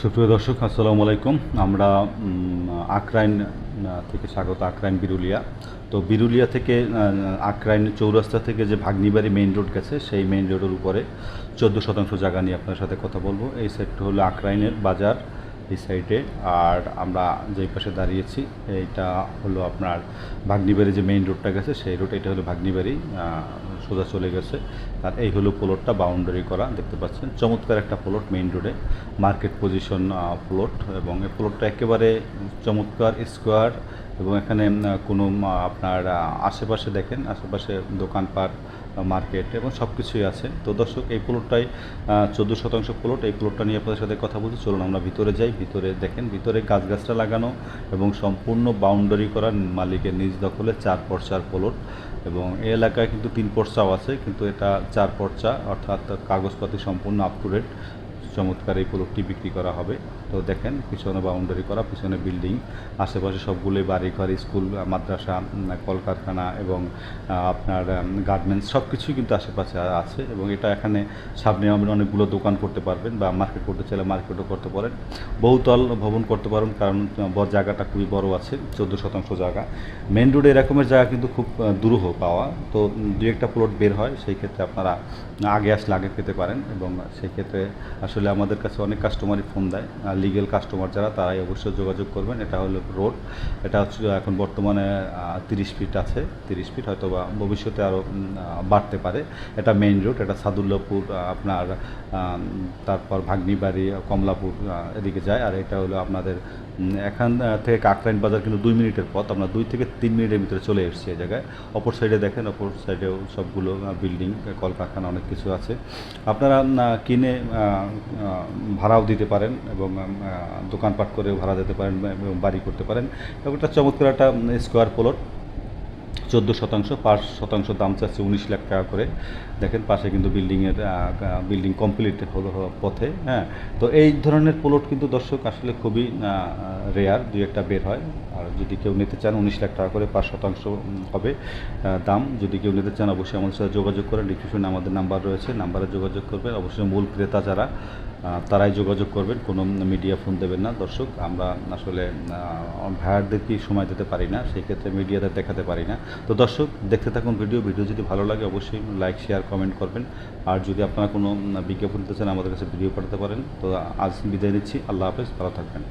সুপ্রিয় দর্শক, আসসালামু আলাইকুম। আমরা আক্রাইন থেকে স্বাগত আক্রাইন বিরুলিয়া। তো বিরুলিয়া থেকে আক্রাইন চৌরাস্তা থেকে যে ভাগ্নিবাড়ি মেইন রোড গেছে, সেই মেইন রোডের উপরে চোদ্দ শতাংশ জায়গা নিয়ে আপনার সাথে কথা বলব। এই সাইডটা হলো আক্রাইনের বাজার এই সাইডে। আর আমরা যেই পাশে দাঁড়িয়েছি, এইটা হলো আপনার ভাগ্নিবাড়ি যে মেইন রোডটা গেছে, সেই রোড, এটা হলো ভাগ্নিবাড়ি। সোজা চলে গেছে। আর এই হলো প্লটটা বাউন্ডারি করা, দেখতে পাচ্ছেন। চমৎকার একটা প্লট মেইন রোডে মার্কেট পজিশন প্লট এবং এই প্লটটা একেবারে চমৎকার স্কোয়ার এবং এখানে কোনো আপনার আশেপাশে দেখেন, আশেপাশে দোকানপাট, মার্কেট এবং সব কিছুই আছে। তো দর্শক, এই প্লটটাই চোদ্দ শতাংশ প্লট। এই প্লটটা নিয়ে আপনাদের সাথে কথা বলছি চলুন আমরা ভিতরে যাই, ভিতরে দেখেন, ভিতরে গাছগাছটা লাগানো এবং সম্পূর্ণ বাউন্ডারি করা মালিকের নিজ দখলে চার পর্চার প্লট এবং এই এলাকায় কিন্তু তিন পর্চাও আছে, কিন্তু এটা চার পর্চা, অর্থাৎ কাগজপাতি সম্পূর্ণ আপ টু ডেট চমৎকার এই প্লটটি বিক্রি করা হবে। তো দেখেন, পিছনে বাউন্ডারি করা, পিছনে বিল্ডিং আশেপাশে সবগুলোই বাড়িঘর, স্কুল, মাদ্রাসা, কলকারখানা এবং আপনার গার্মেন্টস সব কিছুই কিন্তু আশেপাশে আছে এবং এটা এখানে সামনে আপনি অনেকগুলো দোকান করতে পারবেন বা মার্কেট করতে চাইলে মার্কেটও করতে পারেন। বহুতল ভবন করতে পারেন, কারণ জায়গাটা খুবই বড় আছে, চোদ্দ শতাংশ জায়গা। মেন রোডে এরকমের জায়গা কিন্তু খুব দুরূহ পাওয়া। তো দু একটা প্লট বের হয়, সেই ক্ষেত্রে আপনারা আগে আসলে আগে পেতে পারেন এবং সেই ক্ষেত্রে আসলে আমাদের কাছে অনেক কাস্টমারই ফোন দেয়। লিগেল কাস্টমার যারা, তারাই অবশ্যই যোগাযোগ করবেন। এটা হলো রোড এটা হচ্ছে এখন বর্তমানে তিরিশ ফিট আছে। তিরিশ ফিট হয়তো বা ভবিষ্যতে আরও বাড়তে পারে। এটা মেইন রোড এটা সাদুল্লাপুর আপনার তারপর ভাগ্নিবাড়ি, কমলাপুর এদিকে যায়। আর এটা হলো আপনাদের এখান থেকে কাকরাইন বাজার কিন্তু দুই মিনিটের পথ। আমরা দুই থেকে তিন মিনিটের ভিতরে চলে এসেছি এই জায়গায়। অপর সাইডে দেখেন, অপর সাইডেও সবগুলো বিল্ডিং কলকারখানা অনেক কিছু আছে। আপনারা কিনে ভাড়াও দিতে পারেন এবং দোকানপাট করেও ভাড়া দিতে পারেন এবং বাড়ি করতে পারেন। এবং একটা চমৎকার একটা স্কোয়ার প্লট চোদ্দ শতাংশ, পাঁচ শতাংশ দাম চাচ্ছে উনিশ লাখ টাকা করে। দেখেন পাশে কিন্তু বিল্ডিংয়ের বিল্ডিং কমপ্লিট হলো পথে হ্যাঁ। তো এই ধরনের প্লট কিন্তু দর্শক আসলে খুবই রেয়ার দুই একটা বের হয়। আর যদি কেউ নিতে চান উনিশ লাখ টাকা করে পাঁচ শতাংশ হবে দাম। যদি কেউ নিতে চান অবশ্যই আমাদের সাথে যোগাযোগ করেন। ডিসক্রিপশনে আমাদের নাম্বার রয়েছে নাম্বারে যোগাযোগ করবেন। অবশ্যই মূল ক্রেতা যারা তারাই যোগাযোগ করবেন। কোনো মিডিয়া ফোন দেবেন না। দর্শক, আমরা আসলে ভাইয়ারদেরকে সময় দিতে পারি না, সেই ক্ষেত্রে মিডিয়াদের দেখাতে পারি না। তো দর্শক, দেখতে থাকুন ভিডিও। ভিডিও যদি ভালো লাগে, অবশ্যই লাইক শেয়ার কমেন্ট করবেন। আর যদি আপনারা কোনো বিজ্ঞাপন দিতে চান, আমাদের কাছে ভিডিও পাঠাতে পারেন। তো আজ বিদায় নিচ্ছি। আল্লাহ হাফেজ, ভালো থাকবেন।